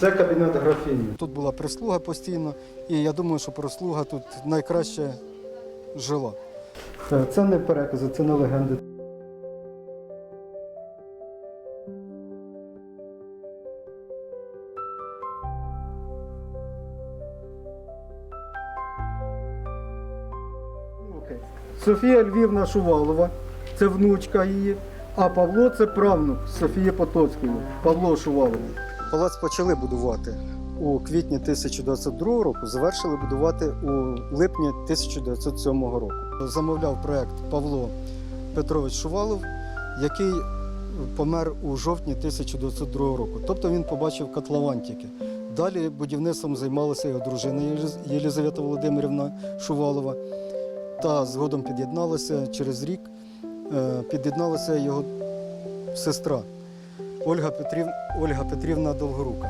Це кабінет графіні. Тут була прислуга постійно, і я думаю, що прислуга тут найкраще жила. Е, Це не перекази, це не легенди. Софія Львівна Шувалова, це внучка її, а Павло це правнук Софії Потоцької, Павло Шувалова. Палац почали будувати у квітні 1902 року, завершили будувати у липні 1907 року. Замовляв проект Павло Петрович Шувалов, який помер у жовтні 1902 року. Тобто він побачив котлован. Далі будівництвом займалася його дружина Єлізавета Володимирівна Шувалова. Та згодом під'єдналася через рік, е, під'єдналася його сестра Ольга Петрівна, Ольга Петрівна Довгорука.